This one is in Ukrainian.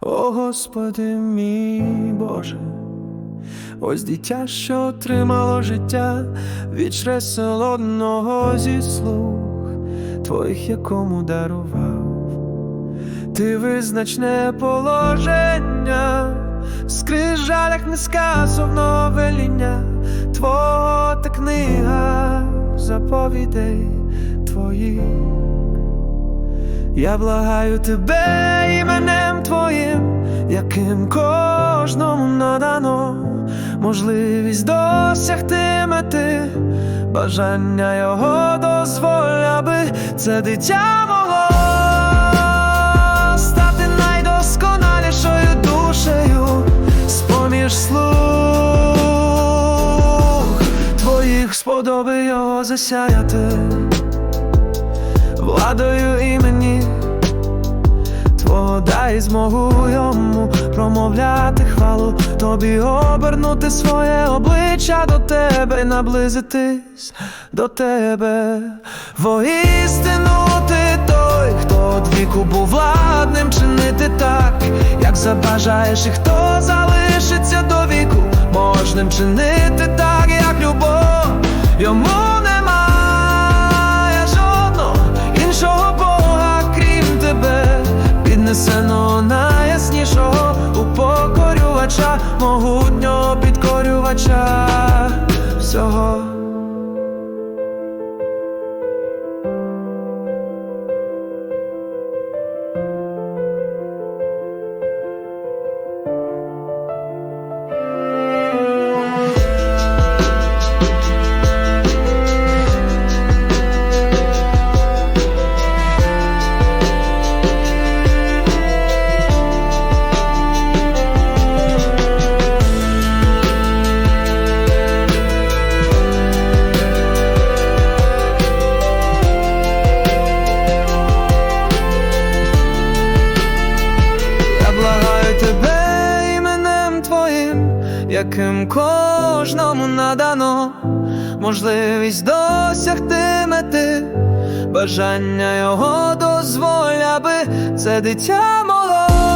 О Господи мій Боже, ось дитя, що отримало життя від солодного зі слух Твоїх, якому дарував, ти визначне положення, в скрижалях несказовного веління, Твого та книга заповідей Твоїх. Я благаю тебе іменем твоїм, яким кожному надано можливість досягти мети, бажання його дозволь, аби це дитя могло стати найдосконалішою душею з-поміж слуг. Твоїх сподоби його засяяти. Владою імені змогу йому промовляти хвалу, тобі обернути своє обличчя до тебе, наблизитись до тебе. Воістину ти той, хто од віку був владним чинити так, як забажаєш, і хто залишиться до віку, можним чинити так, як любов йому піднесено найяснішого упокорювача, могутнього підкорювача всього. Яким кожному надано можливість досягти мети, бажання його дозволя би це дитя могло